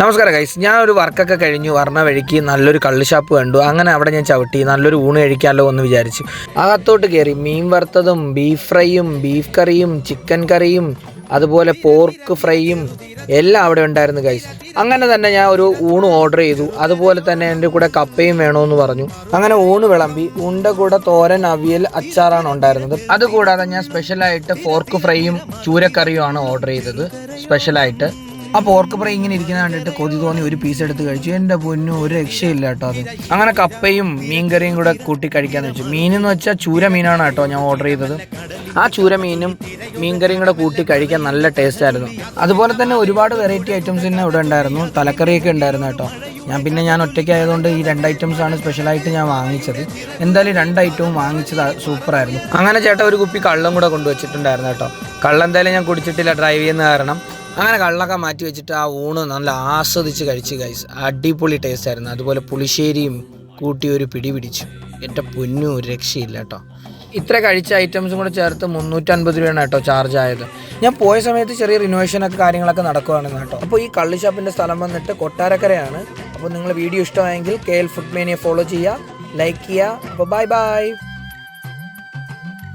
നമസ്കാരം ഗൈസ് ഞാൻ ഒരു വർക്കൊക്കെ കഴിഞ്ഞു. വർണ വഴിക്ക് നല്ലൊരു കള്ള് ഷാപ്പ് കണ്ടു. അങ്ങനെ അവിടെ ഞാൻ ചവിട്ടി. നല്ലൊരു ഊണ് കഴിക്കാമല്ലോ എന്ന് വിചാരിച്ചു. അകത്തോട്ട് കയറി മീൻ വറുത്തതും ബീഫ് ഫ്രൈയും ബീഫ് കറിയും ചിക്കൻ കറിയും അതുപോലെ പോർക്ക് ഫ്രൈയും എല്ലാം അവിടെ ഉണ്ടായിരുന്നു ഗൈസ് അങ്ങനെ തന്നെ ഞാൻ ഒരു ഊണ് ഓർഡർ ചെയ്തു. അതുപോലെ തന്നെ എന്റെ കൂടെ കപ്പയും വേണമെന്ന് പറഞ്ഞു. അങ്ങനെ ഊണ് വിളമ്പി. ഊണിന്റെ കൂടെ തോരൻ അവിയൽ അച്ചാറാണ് ഉണ്ടായിരുന്നത്. അതുകൂടാതെ ഞാൻ സ്പെഷ്യലായിട്ട് പോർക്ക് ഫ്രൈയും ചൂരക്കറിയുമാണ് ഓർഡർ ചെയ്തത്. സ്പെഷ്യലായിട്ട് ആ പോർക്ക് ഫ്രൈ ഇങ്ങനെ ഇരിക്കുന്ന കണ്ടിട്ട് കൊതി തോന്നി ഒരു പീസ് എടുത്ത് കഴിച്ചു. എന്റെ പൊന്നു ഒരു രക്ഷയില്ല കേട്ടോ അത്. അങ്ങനെ കപ്പയും മീൻകറിയും കൂടെ കൂട്ടി കഴിക്കാന്ന് വെച്ചു. മീനെന്ന് വെച്ചാൽ ചൂര മീനാണ് കേട്ടോ ഞാൻ ഓർഡർ ചെയ്തത്. ആ ചൂര മീനും മീൻകറിയും കൂടെ കൂട്ടി കഴിക്കാൻ നല്ല ടേസ്റ്റ് ആയിരുന്നു. അതുപോലെ തന്നെ ഒരുപാട് വെറൈറ്റി ഐറ്റംസ് തന്നെ ഇവിടെ ഉണ്ടായിരുന്നു. തലക്കറിയൊക്കെ ഉണ്ടായിരുന്നു കേട്ടോ. ഞാൻ പിന്നെ ഞാൻ ഒറ്റയ്ക്ക് ആയതുകൊണ്ട് ഈ രണ്ട് ഐറ്റംസ് ആണ് സ്പെഷ്യലായിട്ട് ഞാൻ വാങ്ങിച്ചത്. എന്തായാലും രണ്ട് ഐറ്റവും വാങ്ങിച്ചത് സൂപ്പറായിരുന്നു അങ്ങനെ ചേട്ടാ ഒരു കുപ്പി കള്ളം കൂടെ കൊണ്ടുവച്ചിട്ടുണ്ടായിരുന്നു കേട്ടോ. കള്ളം എന്തായാലും ഞാൻ കുടിച്ചിട്ടില്ല ഡ്രൈവ് ചെയ്യുന്ന കാരണം. അങ്ങനെ കള്ളൊക്കെ മാറ്റി വെച്ചിട്ട് ആ ഊണ് നല്ല ആസ്വദിച്ച് കഴിച്ച് ഗൈസ് അടിപൊളി ടേസ്റ്റ് ആയിരുന്നു. അതുപോലെ പുളിശ്ശേരിയും കൂട്ടി ഒരു പിടി പിടിച്ചു. എന്റെ പൊന്നു ഒരു രക്ഷയില്ല കേട്ടോ. ഇത്ര കഴിച്ച ഐറ്റംസും കൂടെ ചേർത്ത് മുന്നൂറ്റൻപത് രൂപയാണ് കേട്ടോ ചാർജ് ആയത്. ഞാൻ പോയ സമയത്ത് ചെറിയ റിനോവേഷനൊക്കെ കാര്യങ്ങളൊക്കെ നടക്കുവാണെന്ന് കേട്ടോ. അപ്പോൾ ഈ കള്ളി ഷാപ്പിന്റെ സ്ഥലം വന്നിട്ട് കൊട്ടാരക്കരയാണ്. അപ്പോൾ നിങ്ങൾ വീഡിയോ ഇഷ്ടമായെങ്കിൽ കെ എൽ ഫുഡ് മേനിയെ ഫോളോ ചെയ്യുക ലൈക്ക് ചെയ്യുക. അപ്പോൾ ബൈ ബൈ